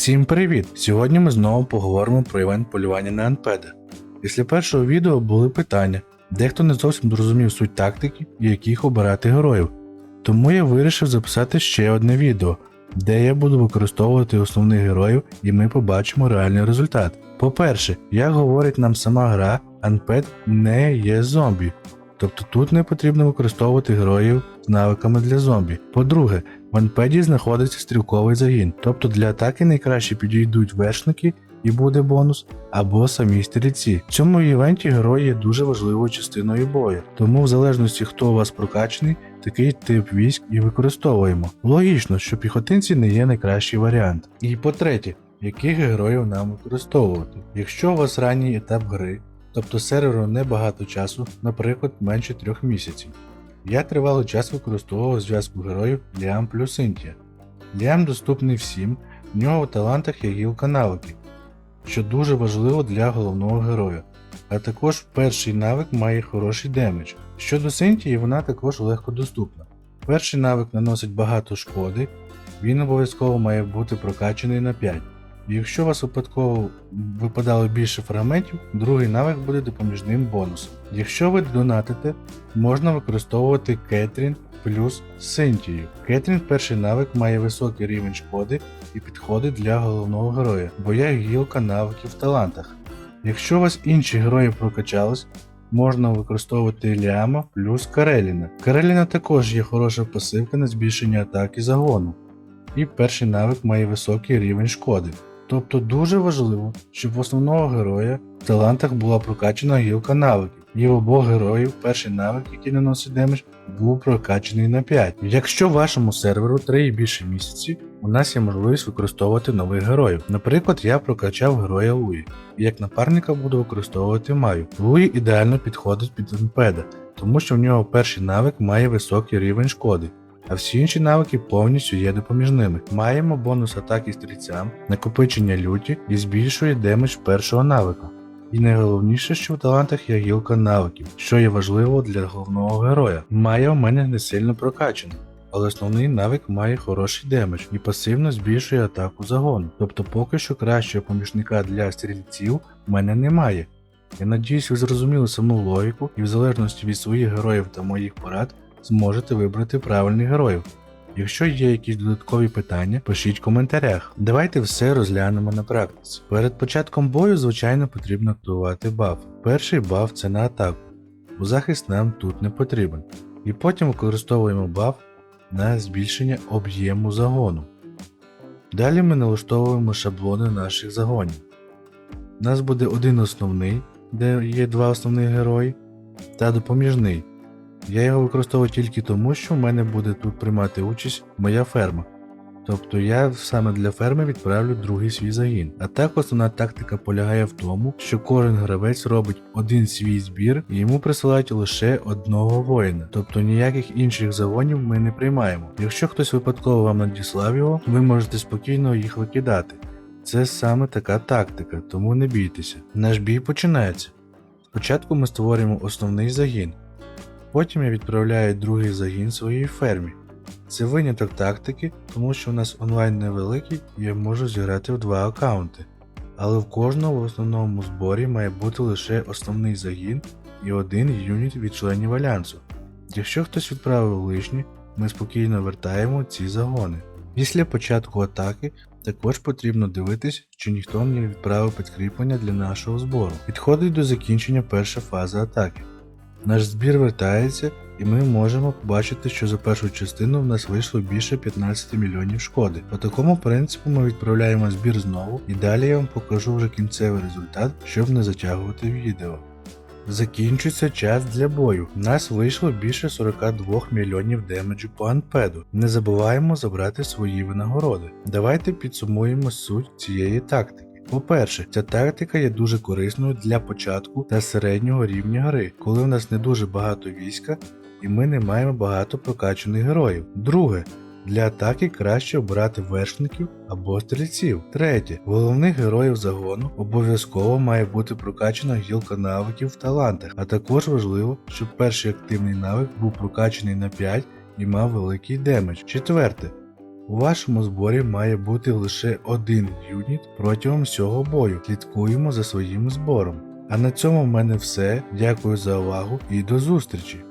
Всім привіт! Сьогодні ми знову поговоримо про івент полювання на анпеда. Після першого відео були питання, дехто не зовсім зрозумів суть тактики і яких обирати героїв. Тому я вирішив записати ще одне відео, де я буду використовувати основних героїв і ми побачимо реальний результат. По-перше, як говорить нам сама гра, Анпед не є зомбі. Тобто тут не потрібно використовувати героїв з навиками для зомбі. По-друге, в анпеді знаходиться стрілковий загін, тобто для атаки найкраще підійдуть вершники і буде бонус, або самі стрільці. В цьому івенті герої є дуже важливою частиною бою, тому в залежності хто у вас прокачаний, такий тип військ і використовуємо. Логічно, що піхотинці не є найкращий варіант. І по-третє, яких героїв нам використовувати? Якщо у вас ранній етап гри, тобто серверу небагато часу, наприклад, менше трьох місяців. Я тривалий час використовував зв'язку героїв Ліам плюс Інтія. Ліам доступний всім, в нього в талантах є гілка навиків, що дуже важливо для головного героя. А також перший навик має хороший демедж. Щодо Синтії, вона також легко доступна. Перший навик наносить багато шкоди, він обов'язково має бути прокачаний на 5. Якщо у вас випадково випадало більше фрагментів, другий навик буде допоміжним бонусом. Якщо ви донатите, можна використовувати Кетрін плюс Синтію. Кетрін перший навик має високий рівень шкоди і підходить для головного героя, бо є гілка навиків в талантах. Якщо у вас інші герої прокачались, можна використовувати Ліама плюс Кареліна. Кареліна також є хороша пасивка на збільшення атаки загону. І перший навик має високий рівень шкоди. Тобто дуже важливо, щоб в основного героя в талантах була прокачана гілка навиків. І в обох героїв перший навик, який наносить демедж, був прокачаний на 5. Якщо вашому серверу 3 і більше місяців, у нас є можливість використовувати нових героїв. Наприклад, я прокачав героя Луї, і як напарника буду використовувати Маю. Луї ідеально підходить під Емпеда, тому що в нього перший навик має високий рівень шкоди а всі інші навики повністю є допоміжними. Маємо бонус атаки стрільцям, накопичення люті і збільшує демедж першого навика. І найголовніше, що в талантах є гілка навиків, що є важливо для головного героя. Має у мене не сильно прокачано, але основний навик має хороший демедж і пасивно збільшує атаку загону. Тобто поки що кращого помічника для стрільців в мене немає. Я надіюсь, ви зрозуміли саму логіку і в залежності від своїх героїв та моїх порад зможете вибрати правильних героїв. Якщо є якісь додаткові питання, пишіть в коментарях. Давайте все розглянемо на практиці. Перед початком бою, звичайно, потрібно активувати баф. Перший баф це на атаку, бо захист нам тут не потрібен. І потім використовуємо баф на збільшення об'єму загону. Далі ми налаштовуємо шаблони наших загонів. У нас буде один основний, де є два основних герої, та допоміжний. Я його використовую тільки тому, що в мене буде тут приймати участь моя ферма. Тобто я саме для ферми відправлю другий свій загін. А так основна тактика полягає в тому, що кожен гравець робить один свій збір і йому присилають лише одного воїна. Тобто ніяких інших загонів ми не приймаємо. Якщо хтось випадково вам надіслав його, ви можете спокійно їх викидати. Це саме така тактика, тому не бійтеся. Наш бій починається. Спочатку ми створюємо основний загін. Потім я відправляю другий загін своїй фермі. Це виняток тактики, тому що у нас онлайн невеликий і я можу зіграти в два аккаунти. Але в кожному в основному зборі має бути лише основний загін і один юніт від членів альянсу. Якщо хтось відправив лишні, ми спокійно вертаємо ці загони. Після початку атаки також потрібно дивитись, чи ніхто не відправив підкріплення для нашого збору. Підходить до закінчення перша фаза атаки. Наш збір вертається, і ми можемо побачити, що за першу частину в нас вийшло більше 15 мільйонів шкоди. По такому принципу ми відправляємо збір знову, і далі я вам покажу вже кінцевий результат, щоб не затягувати відео. Закінчується час для бою. У нас вийшло більше 42 мільйонів демеджу по анпеду. Не забуваємо забрати свої винагороди. Давайте підсумуємо суть цієї тактики. По-перше, ця тактика є дуже корисною для початку та середнього рівня гри, коли в нас не дуже багато війська і ми не маємо багато прокачаних героїв. Друге, для атаки краще обирати вершників або стрільців. Третє, головних героїв загону обов'язково має бути прокачана гілка навиків в талантах, а також важливо, щоб перший активний навик був прокачаний на 5 і мав великий демедж. Четверте, У вашому зборі має бути лише один юніт протягом всього бою. Слідкуємо за своїм збором. А на цьому в мене все. Дякую за увагу і до зустрічі!